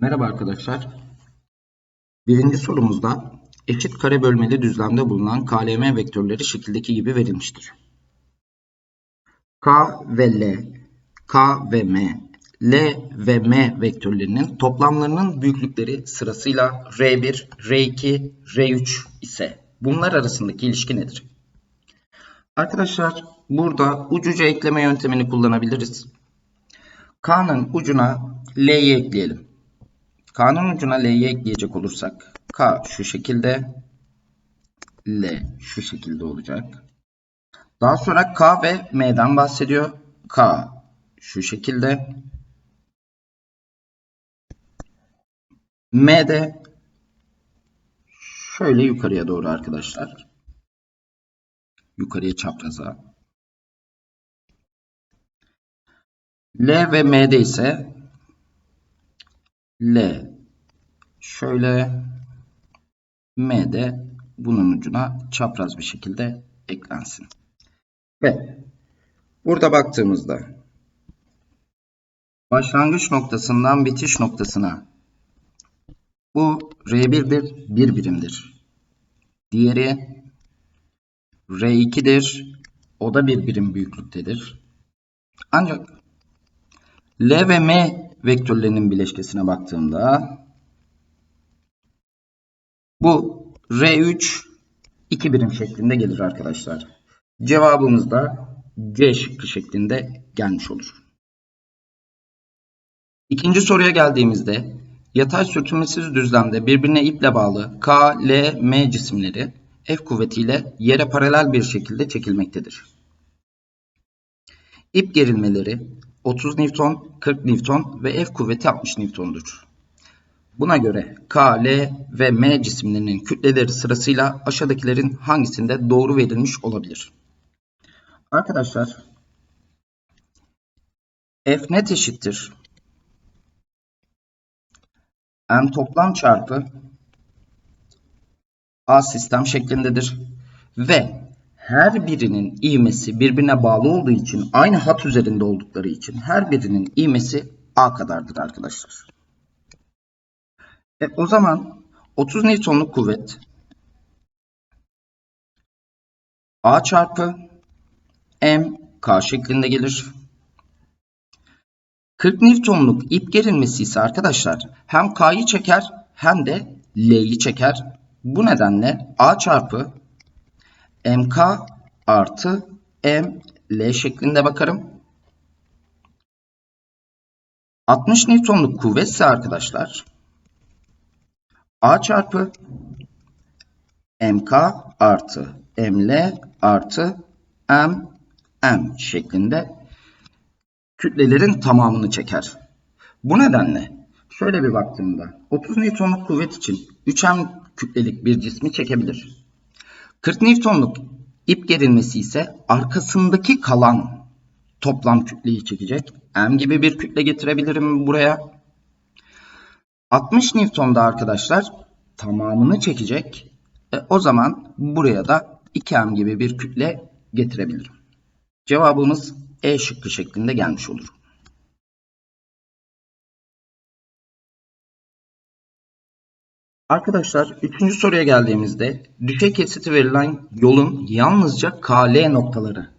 Merhaba arkadaşlar. Birinci sorumuzda eşit kare bölmeli düzlemde bulunan KLM vektörleri şekildeki gibi verilmiştir. K ve L, K ve M, L ve M vektörlerinin toplamlarının büyüklükleri sırasıyla R1, R2, R3 ise bunlar arasındaki ilişki nedir? Arkadaşlar burada ucuca ekleme yöntemini kullanabiliriz. K'nın ucuna L'yi ekleyelim. K'nın ucuna L'yi ekleyecek olursak K şu şekilde L şu şekilde olacak. Daha sonra K ve M'den bahsediyor. K şu şekilde. M de şöyle yukarıya doğru arkadaşlar. Yukarıya çapraza. L ve M'de ise L şöyle M de bunun ucuna çapraz bir şekilde eklensin. Ve burada baktığımızda başlangıç noktasından bitiş noktasına bu R1'dir, bir birimdir. Diğeri R2'dir, o da bir birim büyüklüktedir. Ancak L ve M vektörlerinin bileşkesine baktığımda bu R3 iki birim şeklinde gelir arkadaşlar. Cevabımız da C şıkkı şeklinde gelmiş olur. İkinci soruya geldiğimizde yatay sürtünmesiz düzlemde birbirine iple bağlı K, L, M cisimleri F kuvvetiyle yere paralel bir şekilde çekilmektedir. İp gerilmeleri 30 Newton, 40 Newton ve F kuvveti 60 Newton'dur. Buna göre K, L ve M cisimlerinin kütleleri sırasıyla aşağıdakilerin hangisinde doğru verilmiş olabilir? Arkadaşlar F net eşittir. M toplam çarpı A sistem şeklindedir. Ve her birinin ivmesi birbirine bağlı olduğu için aynı hat üzerinde oldukları için her birinin ivmesi A kadardır arkadaşlar. E, o zaman 30 Newton'luk kuvvet A çarpı M K şeklinde gelir. 40 Newton'luk ip gerilmesi ise arkadaşlar hem K'yı çeker hem de L'yi çeker. Bu nedenle A çarpı MK artı M L şeklinde bakarım. 60 Newton'luk kuvvetse arkadaşlar A çarpı MK artı ML artı M M şeklinde kütlelerin tamamını çeker. Bu nedenle şöyle bir baktığımda 30 Newton'luk kuvvet için 3M kütlelik bir cismi çekebilir. 40 Newton'luk ip gerilmesi ise arkasındaki kalan toplam kütleyi çekecek. M gibi bir kütle getirebilirim buraya. 60 Newton'da arkadaşlar tamamını çekecek. E, o zaman buraya da 2M gibi bir kütle getirebilirim. Cevabımız E şıkkı şeklinde gelmiş olur. Arkadaşlar üçüncü soruya geldiğimizde düşey kesiti verilen yolun yalnızca KL noktaları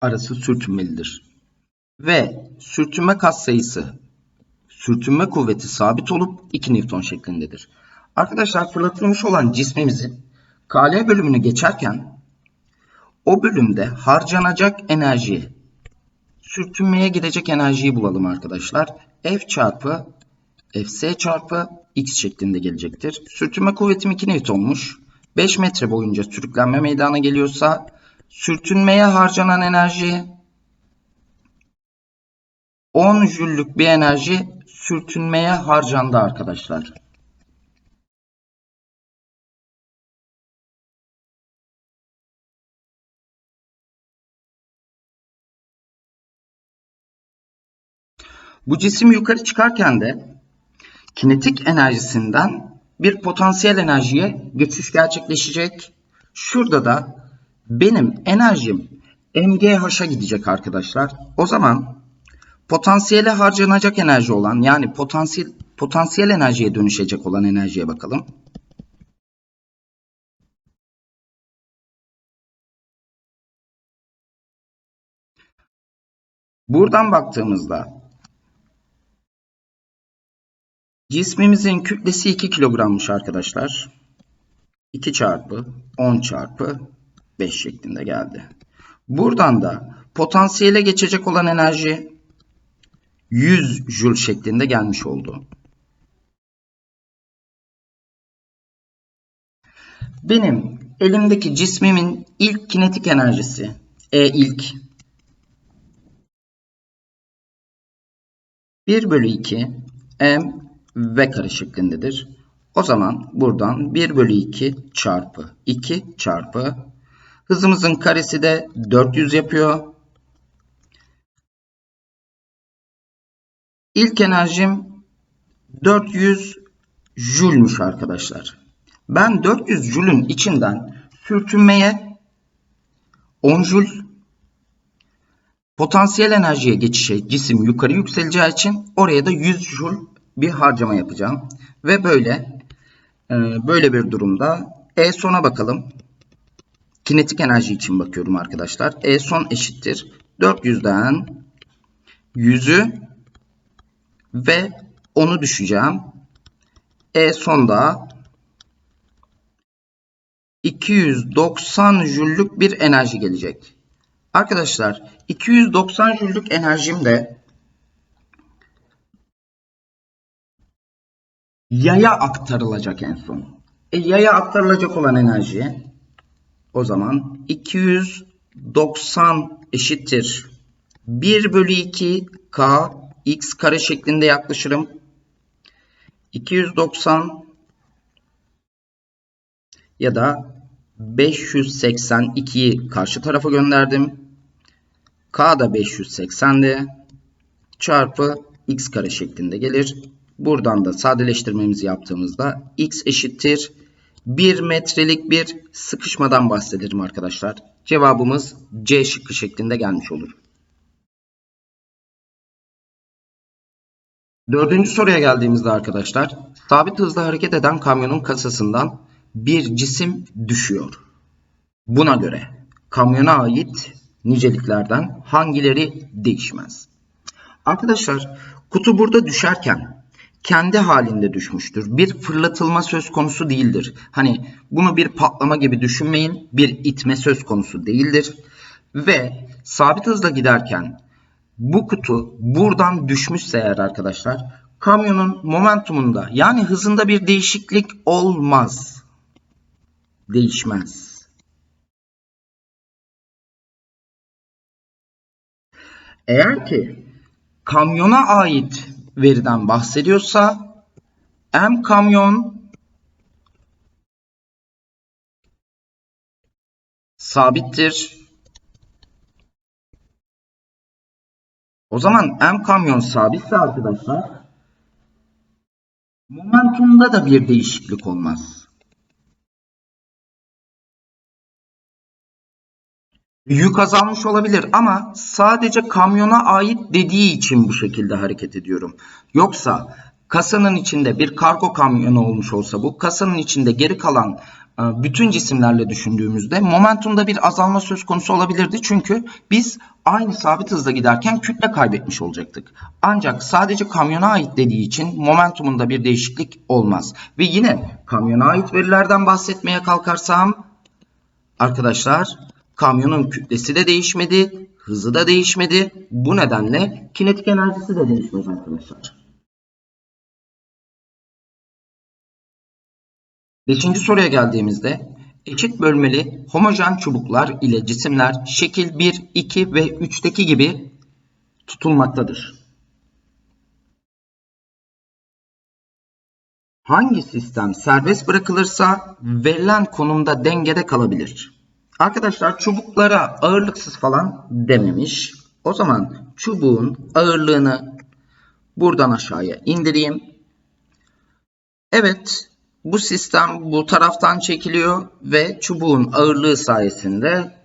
arası sürtünmelidir. Ve sürtünme katsayısı sürtünme kuvveti sabit olup 2 Newton şeklindedir. Arkadaşlar fırlatılmış olan cismimizin KL bölümünü geçerken o bölümde harcanacak enerjiyi sürtünmeye gidecek enerjiyi bulalım arkadaşlar. F çarpı Fs çarpı x şeklinde gelecektir. Sürtünme kuvvetim 2 Newton'muş. 5 metre boyunca sürüklenme meydana geliyorsa sürtünmeye harcanan enerji 10 jüllük bir enerji sürtünmeye harcandı arkadaşlar. Bu cisim yukarı çıkarken de kinetik enerjisinden bir potansiyel enerjiye geçiş gerçekleşecek. Şurada da benim enerjim MGH'a gidecek arkadaşlar. O zaman potansiyele harcanacak enerji olan yani potansiyel potansiyel enerjiye dönüşecek olan enerjiye bakalım. Buradan baktığımızda cismimizin kütlesi 2 kilogrammış arkadaşlar. 2 çarpı 10 çarpı 5 şeklinde geldi. Buradan da potansiyele geçecek olan enerji 100 jül şeklinde gelmiş oldu. Benim elimdeki cismimin ilk kinetik enerjisi E ilk 1 bölü 2 m v kare şeklindedir. O zaman buradan 1 bölü 2 çarpı 2 çarpı hızımızın karesi de 400 yapıyor. İlk enerjim 400 jülmüş arkadaşlar. Ben 400 jülün içinden sürtünmeye 10 jül potansiyel enerjiye geçişe cisim yukarı yükseleceği için oraya da 100 jül bir harcama yapacağım. Ve böyle e, böyle bir durumda E sona bakalım. Kinetik enerji için bakıyorum arkadaşlar. E son eşittir. 400'den 100'ü ve onu düşeceğim. E sonda 290 jüllük bir enerji gelecek. Arkadaşlar 290 jüllük enerjim de yaya aktarılacak en son. E, yaya aktarılacak olan enerji o zaman 290 eşittir 1 bölü 2 k x kare şeklinde yaklaşırım. 290 ya da 582'yi karşı tarafa gönderdim. K da 580'di. Çarpı x kare şeklinde gelir. Buradan da sadeleştirmemizi yaptığımızda x eşittir 1 metrelik bir sıkışmadan bahsederim arkadaşlar. Cevabımız C şıkkı şeklinde gelmiş olur. Dördüncü soruya geldiğimizde arkadaşlar sabit hızla hareket eden kamyonun kasasından bir cisim düşüyor. Buna göre kamyona ait niceliklerden hangileri değişmez? Arkadaşlar kutu burada düşerken kendi halinde düşmüştür. Bir fırlatılma söz konusu değildir. Hani bunu bir patlama gibi düşünmeyin. Bir itme söz konusu değildir. Ve sabit hızla giderken bu kutu buradan düşmüşse eğer arkadaşlar kamyonun momentumunda yani hızında bir değişiklik olmaz. Değişmez. Eğer ki kamyona ait veriden bahsediyorsa M kamyon sabittir. O zaman M kamyon sabitse arkadaşlar momentumda da bir değişiklik olmaz. Yük azalmış olabilir ama sadece kamyona ait dediği için bu şekilde hareket ediyorum. Yoksa kasanın içinde bir kargo kamyonu olmuş olsa bu kasanın içinde geri kalan e, bütün cisimlerle düşündüğümüzde momentumda bir azalma söz konusu olabilirdi. Çünkü biz aynı sabit hızla giderken kütle kaybetmiş olacaktık. Ancak sadece kamyona ait dediği için momentumunda bir değişiklik olmaz. Ve yine kamyona ait verilerden bahsetmeye kalkarsam arkadaşlar kamyonun kütlesi de değişmedi, hızı da değişmedi. Bu nedenle kinetik enerjisi de değişmez arkadaşlar. Beşinci soruya geldiğimizde eşit bölmeli homojen çubuklar ile cisimler şekil 1, 2 ve 3'teki gibi tutulmaktadır. Hangi sistem serbest bırakılırsa verilen konumda dengede kalabilir? Arkadaşlar çubuklara ağırlıksız falan dememiş. O zaman çubuğun ağırlığını buradan aşağıya indireyim. Evet bu sistem bu taraftan çekiliyor ve çubuğun ağırlığı sayesinde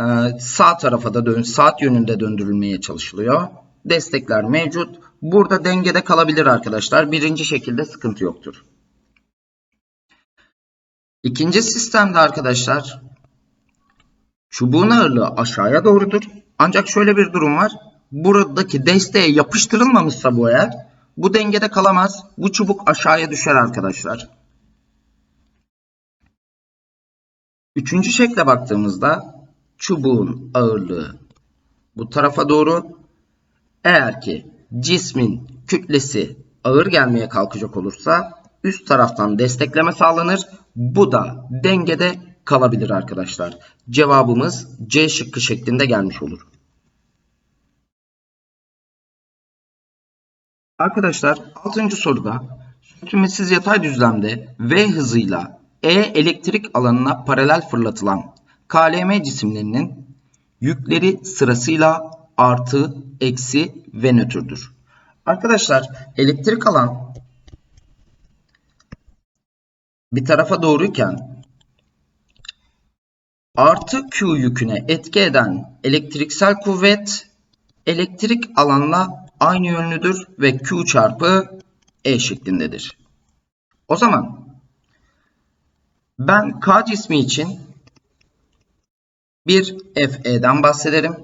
e, sağ tarafa da dön saat yönünde döndürülmeye çalışılıyor. destekler mevcut. Burada dengede kalabilir arkadaşlar. Birinci şekilde sıkıntı yoktur. İkinci sistemde arkadaşlar çubuğun ağırlığı aşağıya doğrudur. Ancak şöyle bir durum var. Buradaki desteğe yapıştırılmamışsa bu eğer bu dengede kalamaz. Bu çubuk aşağıya düşer arkadaşlar. Üçüncü şekle baktığımızda çubuğun ağırlığı bu tarafa doğru. Eğer ki cismin kütlesi ağır gelmeye kalkacak olursa üst taraftan destekleme sağlanır. Bu da dengede kalabilir arkadaşlar. Cevabımız C şıkkı şeklinde gelmiş olur. Arkadaşlar 6. soruda sürtünmesiz yatay düzlemde V hızıyla E elektrik alanına paralel fırlatılan KLM cisimlerinin yükleri sırasıyla artı, eksi ve nötrdür. Arkadaşlar elektrik alan bir tarafa doğruyken artı Q yüküne etki eden elektriksel kuvvet elektrik alanla aynı yönlüdür ve Q çarpı E şeklindedir. O zaman ben K cismi için bir FE'den bahsederim.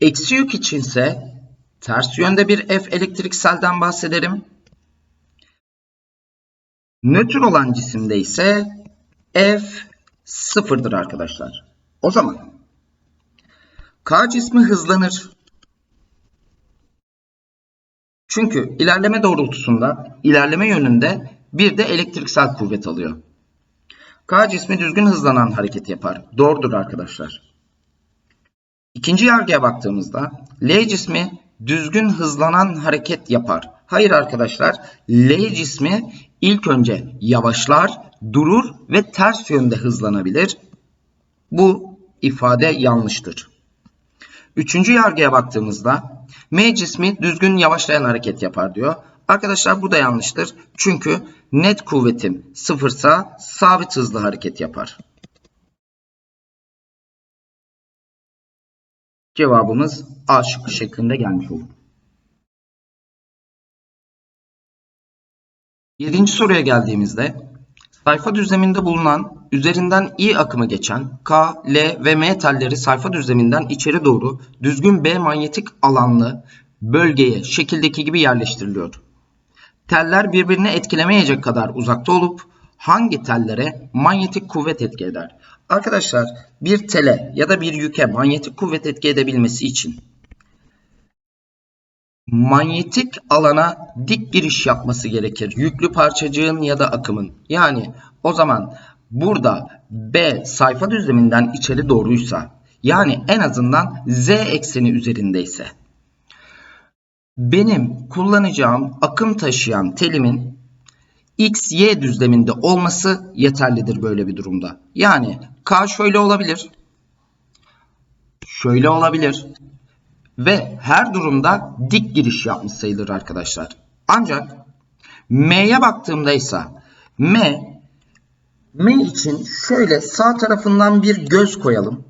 Eksi yük içinse ters yönde bir F elektrikselden bahsederim. Nötr olan cisimde ise F sıfırdır arkadaşlar. O zaman K cismi hızlanır. Çünkü ilerleme doğrultusunda, ilerleme yönünde bir de elektriksel kuvvet alıyor. K cismi düzgün hızlanan hareket yapar. Doğrudur arkadaşlar. İkinci yargıya baktığımızda L cismi düzgün hızlanan hareket yapar. Hayır arkadaşlar L cismi ilk önce yavaşlar, durur ve ters yönde hızlanabilir. Bu ifade yanlıştır. Üçüncü yargıya baktığımızda M cismi düzgün yavaşlayan hareket yapar diyor. Arkadaşlar bu da yanlıştır. Çünkü net kuvvetim sıfırsa sabit hızlı hareket yapar. Cevabımız A şıkkı şeklinde gelmiş olur. Yedinci soruya geldiğimizde sayfa düzleminde bulunan üzerinden I akımı geçen K, L ve M telleri sayfa düzleminden içeri doğru düzgün B manyetik alanlı bölgeye şekildeki gibi yerleştiriliyor. Teller birbirini etkilemeyecek kadar uzakta olup hangi tellere manyetik kuvvet etki eder? Arkadaşlar bir tele ya da bir yüke manyetik kuvvet etki edebilmesi için manyetik alana dik giriş yapması gerekir. Yüklü parçacığın ya da akımın. Yani o zaman burada B sayfa düzleminden içeri doğruysa yani en azından Z ekseni üzerindeyse benim kullanacağım akım taşıyan telimin X, Y düzleminde olması yeterlidir böyle bir durumda. Yani K şöyle olabilir. Şöyle olabilir. Ve her durumda dik giriş yapmış sayılır arkadaşlar. Ancak M'ye baktığımda ise M M için şöyle sağ tarafından bir göz koyalım.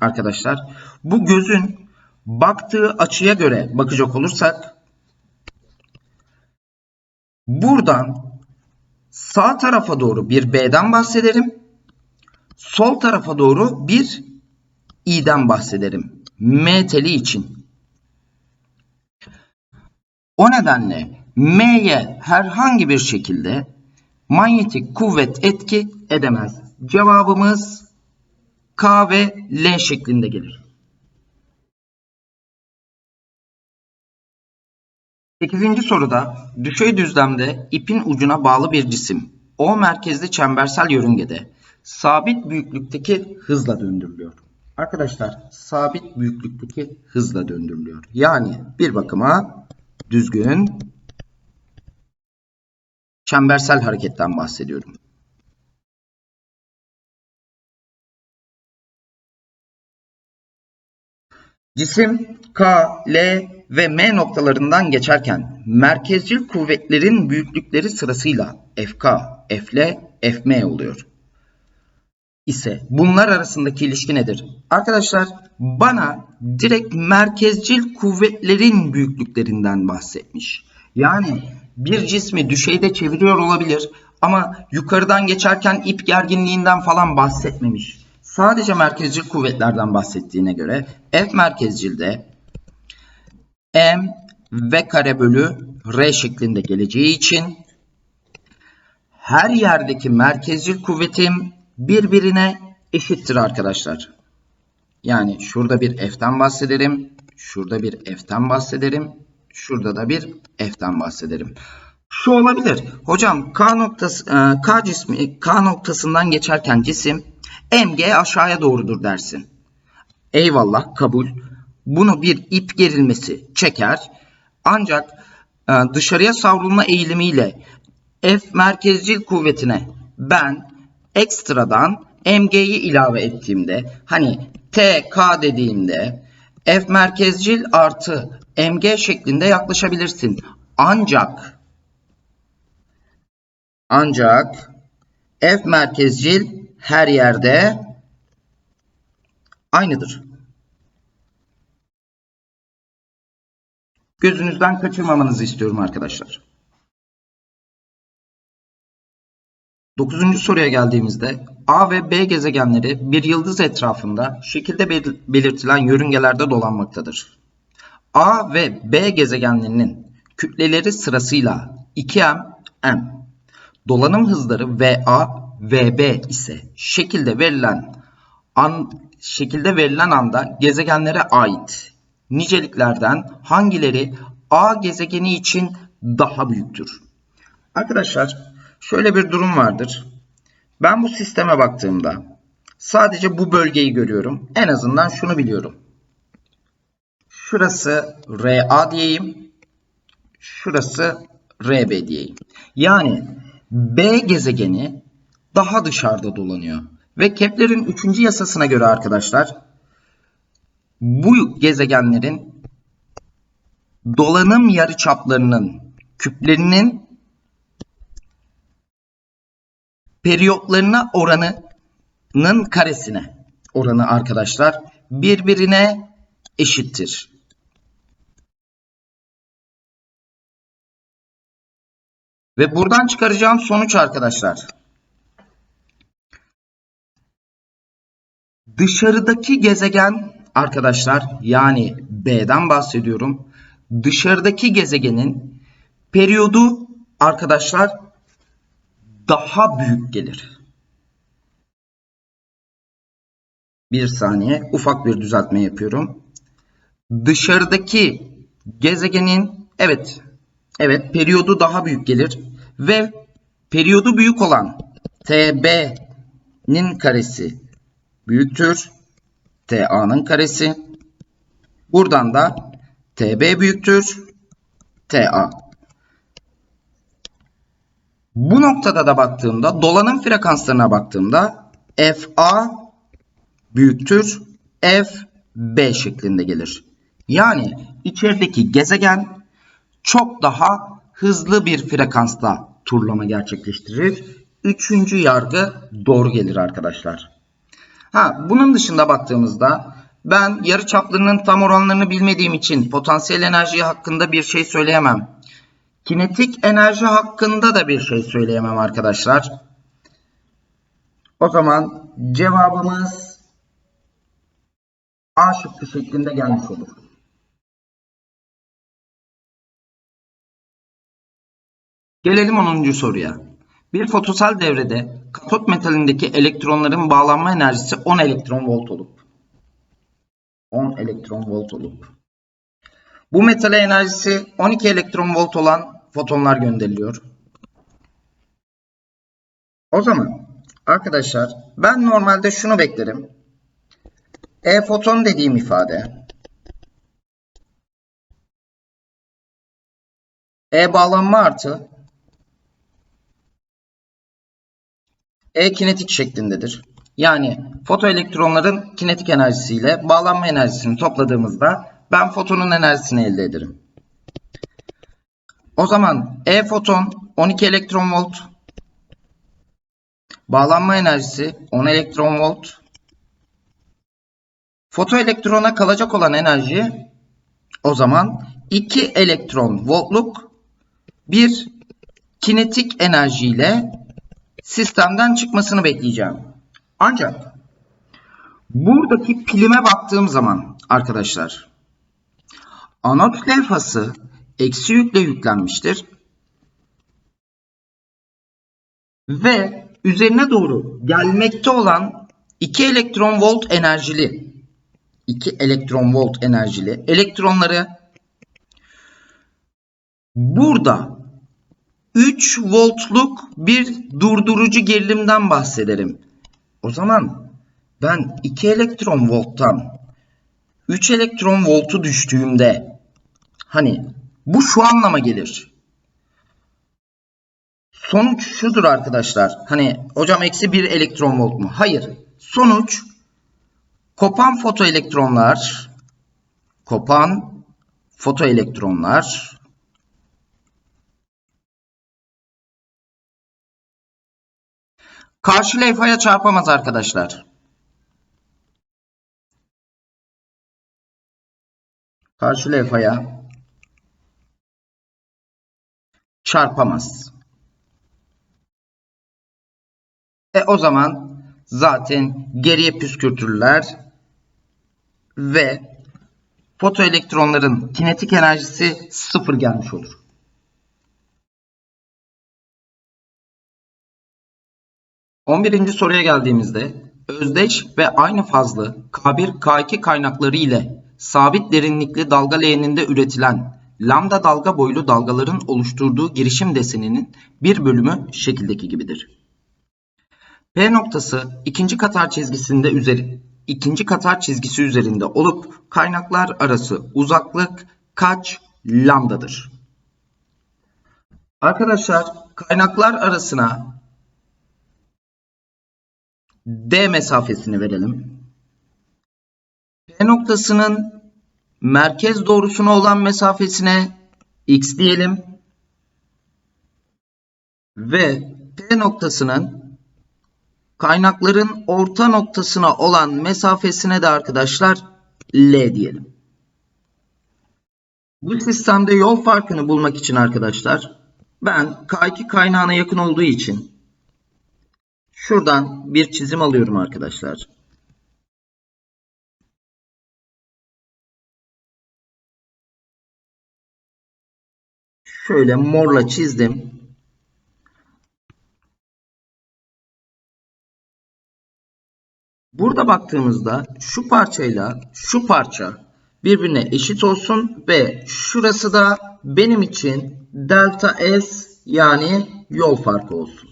Arkadaşlar bu gözün baktığı açıya göre bakacak olursak buradan sağ tarafa doğru bir B'den bahsederim. Sol tarafa doğru bir i'den bahsederim. M teli için. O nedenle M'ye herhangi bir şekilde manyetik kuvvet etki edemez. Cevabımız K ve L şeklinde gelir. 8. soruda düşey düzlemde ipin ucuna bağlı bir cisim O merkezli çembersel yörüngede sabit büyüklükteki hızla döndürülüyor. Arkadaşlar sabit büyüklükteki hızla döndürülüyor. Yani bir bakıma düzgün çembersel hareketten bahsediyorum. Cisim K, L ve M noktalarından geçerken merkezcil kuvvetlerin büyüklükleri sırasıyla FK, FL, FM oluyor ise bunlar arasındaki ilişki nedir? Arkadaşlar bana direkt merkezcil kuvvetlerin büyüklüklerinden bahsetmiş. Yani bir cismi düşeyde çeviriyor olabilir ama yukarıdan geçerken ip gerginliğinden falan bahsetmemiş. Sadece merkezcil kuvvetlerden bahsettiğine göre F merkezcilde M V kare bölü R şeklinde geleceği için her yerdeki merkezcil kuvvetim birbirine eşittir arkadaşlar. Yani şurada bir F'ten bahsederim. Şurada bir F'ten bahsederim. Şurada da bir F'ten bahsederim. Şu olabilir. Hocam K noktası e, K cismi K noktasından geçerken cisim mg aşağıya doğrudur dersin. Eyvallah kabul. Bunu bir ip gerilmesi çeker. Ancak e, dışarıya savrulma eğilimiyle F merkezcil kuvvetine ben ekstradan mg'yi ilave ettiğimde hani tk dediğimde F merkezcil artı mg şeklinde yaklaşabilirsin. Ancak ancak F merkezcil her yerde aynıdır. Gözünüzden kaçırmamanızı istiyorum arkadaşlar. Dokuzuncu soruya geldiğimizde A ve B gezegenleri bir yıldız etrafında şekilde belirtilen yörüngelerde dolanmaktadır. A ve B gezegenlerinin kütleleri sırasıyla 2m, m. Dolanım hızları VA, VB ise şekilde verilen an, şekilde verilen anda gezegenlere ait niceliklerden hangileri A gezegeni için daha büyüktür? Arkadaşlar şöyle bir durum vardır. Ben bu sisteme baktığımda sadece bu bölgeyi görüyorum. En azından şunu biliyorum. Şurası RA diyeyim. Şurası RB diyeyim. Yani B gezegeni daha dışarıda dolanıyor. Ve Kepler'in 3. yasasına göre arkadaşlar bu gezegenlerin dolanım yarıçaplarının küplerinin periyotlarına oranının karesine oranı arkadaşlar birbirine eşittir. Ve buradan çıkaracağım sonuç arkadaşlar. Dışarıdaki gezegen arkadaşlar yani B'den bahsediyorum. Dışarıdaki gezegenin periyodu arkadaşlar daha büyük gelir. Bir saniye ufak bir düzeltme yapıyorum. Dışarıdaki gezegenin evet evet periyodu daha büyük gelir ve periyodu büyük olan TB'nin karesi büyüktür. TA'nın karesi. Buradan da TB büyüktür. TA. Bu noktada da baktığımda dolanım frekanslarına baktığımda FA büyüktür FB şeklinde gelir. Yani içerideki gezegen çok daha hızlı bir frekansta turlama gerçekleştirir. Üçüncü yargı doğru gelir arkadaşlar. Ha, bunun dışında baktığımızda ben yarı çaplarının tam oranlarını bilmediğim için potansiyel enerji hakkında bir şey söyleyemem. Kinetik enerji hakkında da bir şey söyleyemem arkadaşlar. O zaman cevabımız A şıkkı şeklinde gelmiş olur. Gelelim 10. soruya. Bir fotosal devrede katot metalindeki elektronların bağlanma enerjisi 10 elektron volt olup 10 elektron volt olup bu metale enerjisi 12 elektron volt olan fotonlar gönderiliyor. O zaman arkadaşlar ben normalde şunu beklerim. E foton dediğim ifade E bağlanma artı E kinetik şeklindedir. Yani fotoelektronların kinetik enerjisiyle bağlanma enerjisini topladığımızda ben fotonun enerjisini elde ederim. O zaman E foton 12 elektron volt. Bağlanma enerjisi 10 elektron volt. Fotoelektrona kalacak olan enerji o zaman 2 elektron voltluk bir kinetik enerjiyle sistemden çıkmasını bekleyeceğim. Ancak buradaki pilime baktığım zaman arkadaşlar anot levhası eksi yükle yüklenmiştir. Ve üzerine doğru gelmekte olan 2 elektron volt enerjili 2 elektron volt enerjili elektronları burada 3 voltluk bir durdurucu gerilimden bahsederim. O zaman ben 2 elektron volttan 3 elektron voltu düştüğümde hani bu şu anlama gelir. Sonuç şudur arkadaşlar. Hani hocam eksi 1 elektron volt mu? Hayır. Sonuç kopan fotoelektronlar kopan fotoelektronlar karşı levhaya çarpamaz arkadaşlar. Karşı levhaya çarpamaz. E o zaman zaten geriye püskürtürler ve fotoelektronların kinetik enerjisi sıfır gelmiş olur. On birinci soruya geldiğimizde özdeş ve aynı fazlı K1 K2 kaynakları ile sabit derinlikli dalga leğeninde üretilen lambda dalga boylu dalgaların oluşturduğu girişim deseninin bir bölümü şekildeki gibidir. P noktası ikinci katar çizgisinde üzeri ikinci katar çizgisi üzerinde olup kaynaklar arası uzaklık kaç lambdadır? Arkadaşlar kaynaklar arasına D mesafesini verelim. P noktasının merkez doğrusuna olan mesafesine x diyelim. Ve P noktasının kaynakların orta noktasına olan mesafesine de arkadaşlar L diyelim. Bu sistemde yol farkını bulmak için arkadaşlar ben K2 kaynağına yakın olduğu için şuradan bir çizim alıyorum arkadaşlar. Şöyle morla çizdim. Burada baktığımızda şu parçayla şu parça birbirine eşit olsun ve şurası da benim için delta S yani yol farkı olsun.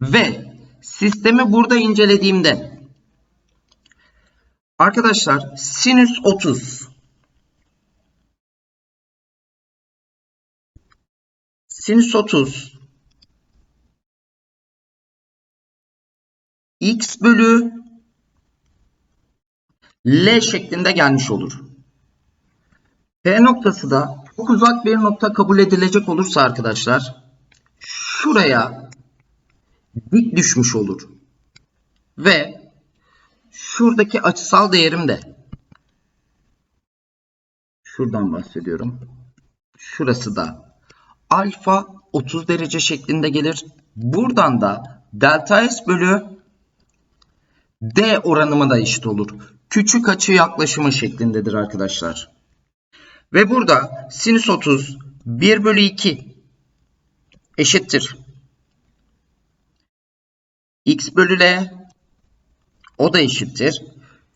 Ve sistemi burada incelediğimde arkadaşlar sinüs 30 sinüs 30 x bölü L şeklinde gelmiş olur. P noktası da çok uzak bir nokta kabul edilecek olursa arkadaşlar şuraya dik düşmüş olur. Ve şuradaki açısal değerim de şuradan bahsediyorum. Şurası da alfa 30 derece şeklinde gelir. Buradan da delta S bölü D oranıma da eşit olur. Küçük açı yaklaşımı şeklindedir arkadaşlar. Ve burada sinüs 30 1 bölü 2 eşittir. X bölü L o da eşittir.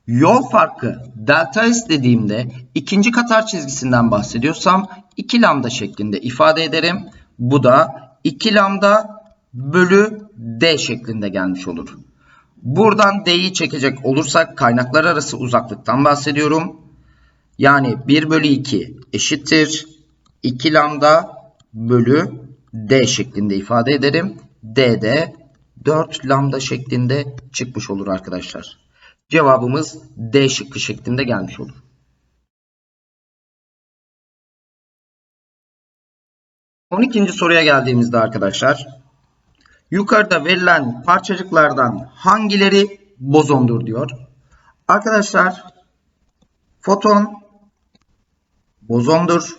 Yol farkı delta S dediğimde ikinci katar çizgisinden bahsediyorsam 2 lambda şeklinde ifade ederim. Bu da 2 lambda bölü D şeklinde gelmiş olur. Buradan D'yi çekecek olursak kaynaklar arası uzaklıktan bahsediyorum. Yani 1 bölü 2 eşittir. 2 lambda bölü D şeklinde ifade ederim. D de 4 lambda şeklinde çıkmış olur arkadaşlar. Cevabımız D şıkkı şeklinde gelmiş olur. On ikinci soruya geldiğimizde arkadaşlar yukarıda verilen parçacıklardan hangileri bozondur diyor. Arkadaşlar foton bozondur.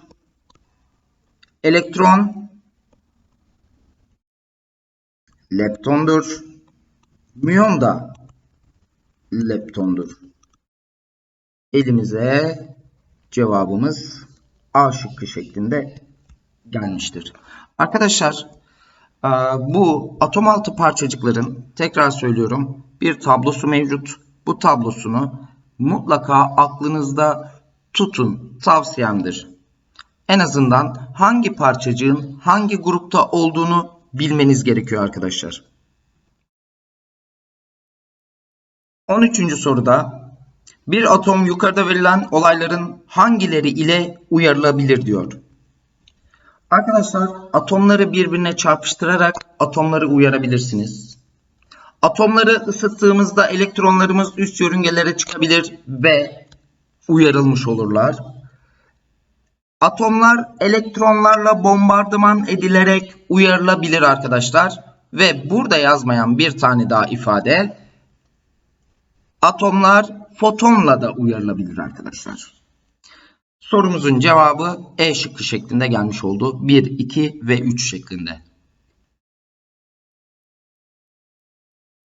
Elektron leptondur. Müyon da leptondur. Elimize cevabımız A şıkkı şeklinde gelmiştir. Arkadaşlar e, bu atom altı parçacıkların tekrar söylüyorum bir tablosu mevcut. Bu tablosunu mutlaka aklınızda tutun tavsiyemdir. En azından hangi parçacığın hangi grupta olduğunu bilmeniz gerekiyor arkadaşlar. 13. soruda bir atom yukarıda verilen olayların hangileri ile uyarılabilir diyor. Arkadaşlar atomları birbirine çarpıştırarak atomları uyarabilirsiniz. Atomları ısıttığımızda elektronlarımız üst yörüngelere çıkabilir ve uyarılmış olurlar. Atomlar elektronlarla bombardıman edilerek uyarılabilir arkadaşlar. Ve burada yazmayan bir tane daha ifade atomlar fotonla da uyarılabilir arkadaşlar. Sorumuzun cevabı E şıkkı şeklinde gelmiş oldu. 1, 2 ve 3 şeklinde.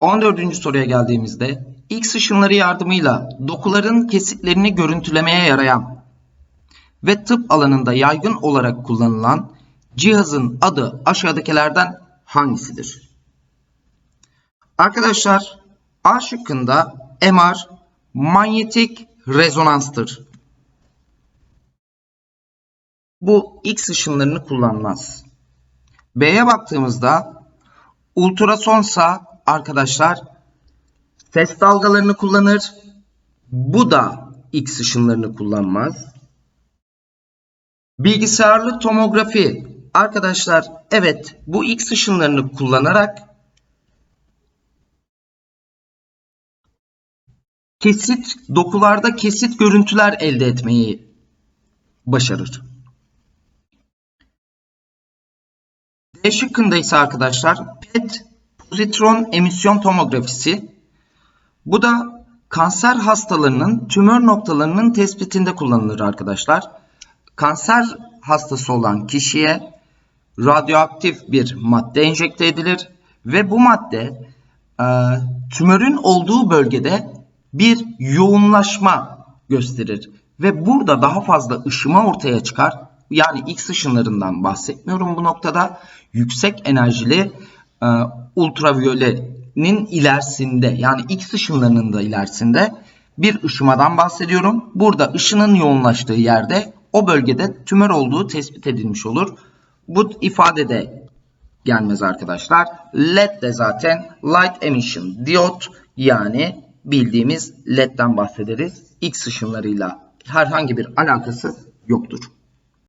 14. soruya geldiğimizde X ışınları yardımıyla dokuların kesitlerini görüntülemeye yarayan ve tıp alanında yaygın olarak kullanılan cihazın adı aşağıdakilerden hangisidir? Arkadaşlar A şıkkında MR manyetik rezonanstır. Bu X ışınlarını kullanmaz. B'ye baktığımızda ultrasonsa arkadaşlar ses dalgalarını kullanır. Bu da X ışınlarını kullanmaz. Bilgisayarlı tomografi arkadaşlar evet bu X ışınlarını kullanarak kesit dokularda kesit görüntüler elde etmeyi başarır. D şıkkında ise arkadaşlar PET pozitron emisyon tomografisi. Bu da kanser hastalarının tümör noktalarının tespitinde kullanılır arkadaşlar. Kanser hastası olan kişiye radyoaktif bir madde enjekte edilir ve bu madde e, tümörün olduğu bölgede bir yoğunlaşma gösterir ve burada daha fazla ışıma ortaya çıkar. Yani X ışınlarından bahsetmiyorum bu noktada. Yüksek enerjili e, ultraviyolenin ilerisinde yani X ışınlarının da ilerisinde bir ışımadan bahsediyorum. Burada ışının yoğunlaştığı yerde o bölgede tümör olduğu tespit edilmiş olur. Bu ifade de gelmez arkadaşlar. LED de zaten light emission diyot yani bildiğimiz LED'den bahsederiz. X ışınlarıyla herhangi bir alakası yoktur.